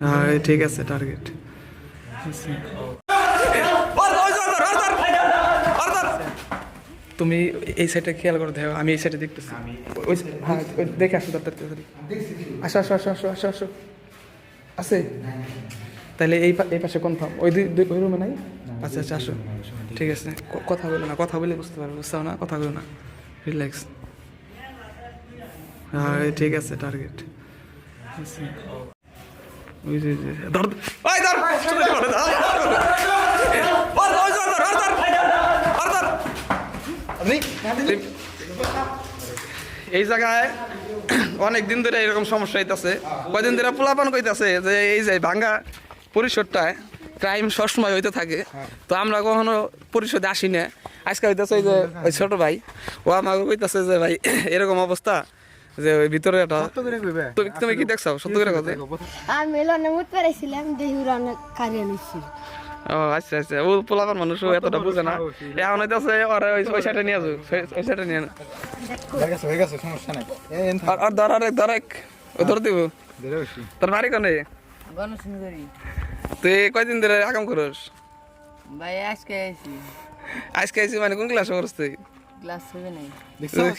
হ্যাঁ ঠিক আছে টার্গেট তুমি এই সাইডে খেয়াল করে দেখো আমি এই সাইডে দেখতেছি। ওই হ্যাঁ ওই দেখে আসো তাড়াতাড়ি তাড়াতাড়ি আসো আসো আসো আসো আসো আসো। আছে? তাহলে এই এই পাশে কনফার্ম ওই দুই দুই- ওই রুমে নাই? আচ্ছা আচ্ছা আসো। ঠিক আছে কথা বলো না কথা বলে বুঝতে পারব বুঝতে না? কথা বলো না। রিল্যাক্স হ্যাঁ ঠিক আছে টার্গেট ধর ওই ধর। এই জায়গায় অনেক দিন ধরে এরকম সমস্যা হইতাছে। কয়দিন ধরে পোলাপান কইতাছে যে এই যে ভাঙ্গা পরিষদটায় ক্রাইম সবসময় হইতে থাকে। তো আমরা কখনো পরিষদে আসি না। আজকে হইতাছে ওই যে ওই ছোট ভাই ও আমাকে কইতাছে যে ভাই এরকম অবস্থা। যে ভিতরে একটা তুমি তুমি কি দেখছ? সত্য করে কথা আমি লনে মুত পেরেছিলাম দেহুর অনেক কারিয়ে ও আচ্ছা আচ্ছা। ও পোলাপান মানুষ এতটা বুঝে না। এখন হইতাছে ওরা ওই ওই সাইডে নিয়ে ওই সাইডে নিয়ে সমস্যা নাই। আর আর ধর আরেক ধর এক। ও ধর দিব। তোর বাড়ি কোনে? গণসুন্দরী তুই কয়দিন ধরে আকাম করস? ভাই আজকে আইছি। আজকে আইসি মানে কোন ক্লাসে পড়ছ তুই? ক্লাস সেভেন আই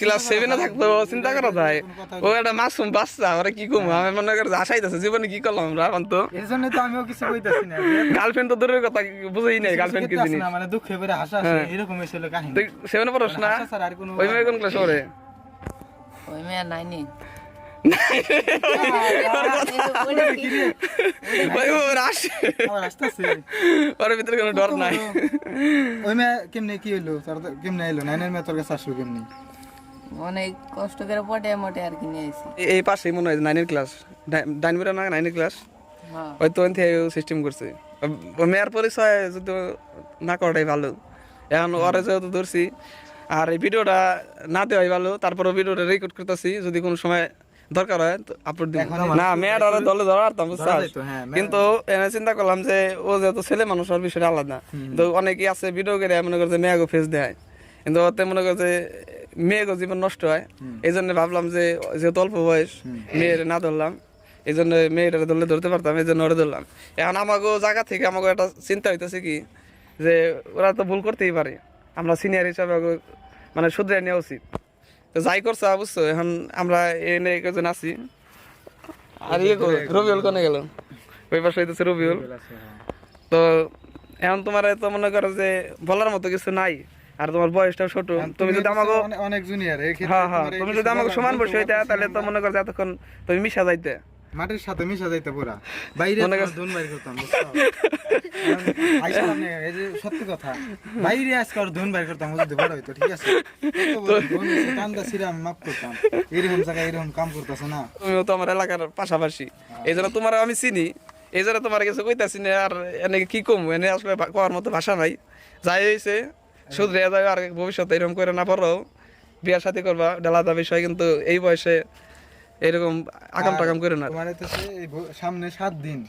ক্লাস সেভেনে থাকতো চিন্তা করো তাই ও একটা মাসুম বাচ্চা ওরা কি কম আমি মনে করি আশাইতেছে জীবনে কি করলাম আমরা এখন তো? এর জন্য তো আমিও কিছু কইতাছি না। গার্লফ্রেন্ড তো দূরের কথা বুঝই নাই গার্লফ্রেন্ড কি জিনিস না মানে দুঃখে পড়ে হাসা হ্যাঁ। এরকম হয়েছিল কাহিনী। তুই সেভেনে পড়স না? হাসা ছাড়া আর কোনো ওই মেয়ে কোন ক্লাস পড়ে? ওই মেয়ে নাইনি ওই ওর ভিতরে কোনো ডর নাই ওই কি নাইনের আর মনে হয় ক্লাস না নাইনের ক্লাস হ্যাঁ হয়তো সিস্টেম করছে মেয়ের পরিচয় যদি না করাটাই ভালো এখন ওরা যেহেতু ধরছি আর এই ভিডিওটা না দেওয়াই ভালো তারপরে ভিডিওটা রেকর্ড করতেছি যদি কোনো সময় দরকার হয় আপলোড দিব। না মেয়ের দলে ধরা আর ধরা যাইতো, হ্যাঁ, কিন্তু এনে চিন্তা করলাম যে ও যেহেতু ছেলে মানুষ ওর বিষয়টা আলাদা। তো অনেকেই আছে ভিডিও করে মনে করছে মেয়েগো ফেস দেয় কিন্তু ওতে মনে করছে মেয়েগো জীবন নষ্ট হয়। এই জন্য ভাবলাম যে যেহেতু অল্প বয়স মেয়ের না ধরলাম। এই জন্য মেয়েটা ধরলে ধরতে পারতাম এই জন্য ওরা ধরলাম। এখন আমাকে জায়গা থেকে আমাকে একটা চিন্তা হইতেছে কি যে ওরা তো ভুল করতেই পারে। আমরা সিনিয়র হিসাবে মানে শুধরে নেওয়া উচিত। তো যাই করছে বুঝছ এখন আমরা এনে কজন আছি। আর ইয়ে রবিউল কোনে গেল? ওই পাশে হইতেছে রবিউল। তো এখন তোমার তো মনে করো যে বলার মতো কিছু নাই আর তোমার বয়সটা ছোট। তুমি যদি আমাকে অনেক- জুনিয়র হ্যাঁ হ্যাঁ তুমি যদি আমাকে সমান বসে হইতে তাহলে তো মনে করো যে এতক্ষণ তুমি মিশা যাইতে। মাটির সাথে মিশা যাইতে পুরা। বাইরে মনে করতাম এই যে সত্যি কথা বাইরে আজকে আর বাইর করতাম যদি বড় হইতো ঠিক আছে? কান্দা মাফ করতাম। এরকম জায়গায় এরকম কাম করতেছে না। তুমিও তো আমার এলাকার পাশাপাশি। এই জন্য তোমার আমি চিনি। এই জন্য তোমার কিছু কইতাছি না আর এনে কি কম? এনে আসলে কোয়ার মতো ভাষা নাই। যাই হয়েছে শুধরে যাবে আর ভবিষ্যতে এরকম করে না পারো বিয়ার সাথে করবা ডালা ডালাদা বিষয় কিন্তু এই বয়সে এরকম আকাম টাকাম করে না। তোমার সামনে সাত দিন।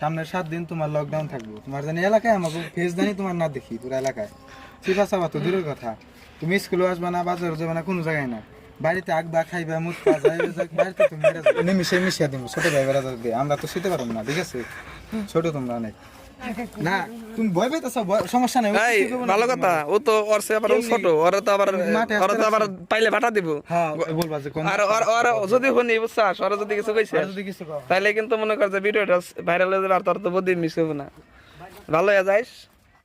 সামনে সাত দিন তোমার লকডাউন থাকব। তোমার জানি এলাকায় আমাকে ফেস জানি তোমার না দেখি পুরো এলাকায়। চিপা চাপা তো দূরের কথা। তুমি স্কুলে আসবে না বাজারে যাবে না কোনো জায়গায় না। বাড়িতে আগবা খাইবা মুখ পা যাইবে বাড়িতে তুমি মেরে মিশিয়ে দিব ছোট ভাই বেড়া আমরা তো শীতে পারব না ঠিক আছে? ছোট তোমরা অনেক। না তুমি ভয় পাইতেছ সমস্যা নেই ভালো কথা ও তো ওর সে আবার ও ছোট ওরা তো আবার মাঠে ওরা তো আবার পাইলে ভাটা দিব। হ্যাঁ বলবা যে আর ওর ওর যদি শুনি বুঝছাস? ওরা যদি কিছু কইছে কিন্তু মনে কর যে ভিডিওটা ভাইরাল হয়ে যাবে আর তোর তো বুদ্ধি মিস হবে না। ভালো হয়ে যাইস।